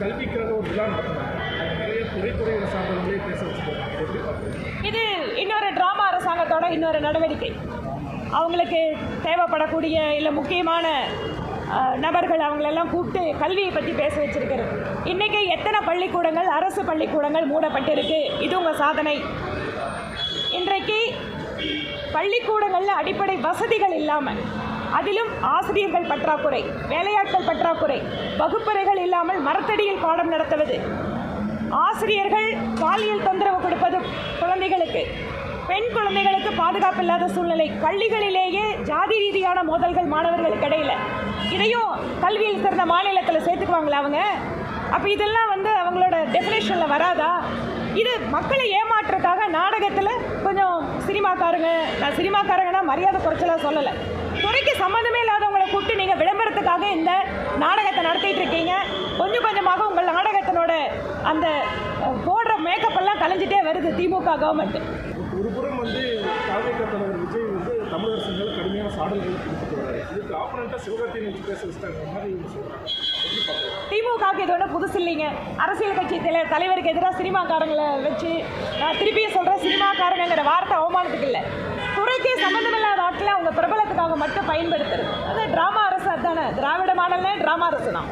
கல்விக்காக ஒரு விழா நடத்தினாங்க நிறைய துறைத்துறைகளை சார்ந்தவங்களே பேச வச்சுருக்காங்க இது இன்னொரு ட்ராமா அரசாங்கத்தோட இன்னொரு நடவடிக்கை. அவங்களுக்கு தேவைப்படக்கூடிய இல்லை முக்கியமான நபர்கள் அவங்களெல்லாம் கூப்பிட்டு கல்வியை பற்றி பேச வச்சிருக்கிறது. இன்றைக்கி எத்தனை பள்ளிக்கூடங்கள் அரசு பள்ளிக்கூடங்கள் மூடப்பட்டிருக்கு? இது உங்கள் சாதனை. இன்றைக்கு பள்ளிக்கூடங்களில் அடிப்படை வசதிகள் இல்லாமல் அதிலும் ஆசிரியர்கள் பற்றாக்குறை வேலையாட்கள் பற்றாக்குறை வகுப்பறைகள் இல்லாமல் மரத்தடியில் பாடம் நடத்துவது. ஆசிரியர்கள் பாலியல் தொந்தரவு கொடுப்பது குழந்தைகளுக்கு. பெண் குழந்தைகளுக்கு பாதுகாப்பு இல்லாத சூழ்நிலை பள்ளிகளிலேயே ஜாதி ரீதியான மோதல்கள் மாணவர்களுக்கு இடையில. இதையும் கல்வியில் சிறந்த மாநிலத்தில் சேர்த்துக்குவாங்களா அவங்க? அப்போ இதெல்லாம் வந்து அவங்களோட டெஃபினேஷனில் வராதா? இது மக்களை ஏமாற்றுறதுக்காக நாடகத்தில் கொஞ்சம் சினிமாக்காரங்க நான் சினிமாக்காரங்கன்னா மரியாதை குறைச்சலாக சொல்லலை. துறைக்கு சம்மந்தமே இல்லாதவங்களை கூப்பிட்டு நீங்கள் விளம்பரத்துக்காக இந்த நாடகத்தை நடத்திட்டு இருக்கீங்க. கொஞ்சம் கொஞ்சமாக உங்கள் நாடகத்தினோட அந்த போடுற மேக்கப் எல்லாம் கலைஞ்சிட்டே வருது திமுக கவர்மெண்ட் பாடல்கள் கொடுத்துட்டு வர்றாரு இதுக்கு ஆப்பனண்ட்டாக சிவகார்த்தியை வச்சு பேச வச்சுட்டாங்க. மாதிரி இவங்க சொல்கிறாங்க திமுகவுக்கு இது ஒன்றும் புதுசு இல்லைங்க. அரசியல் கட்சி தலை தலைவருக்கு எதிராக சினிமாக்காரங்களை வச்சு நான் திருப்பியும் சொல்கிறேன் சினிமாக்காரங்கிற வார்த்தை அவமானத்துக்கு இல்லை. துறைக்கே சம்மந்தமில்லாத ஆட்களை அவங்க பிரபலத்துக்காக மட்டும் பயன்படுத்துறது. அது ட்ராமா அரசு அதுதானே? திராவிட மாடல்னே ட்ராமா அரசு தான்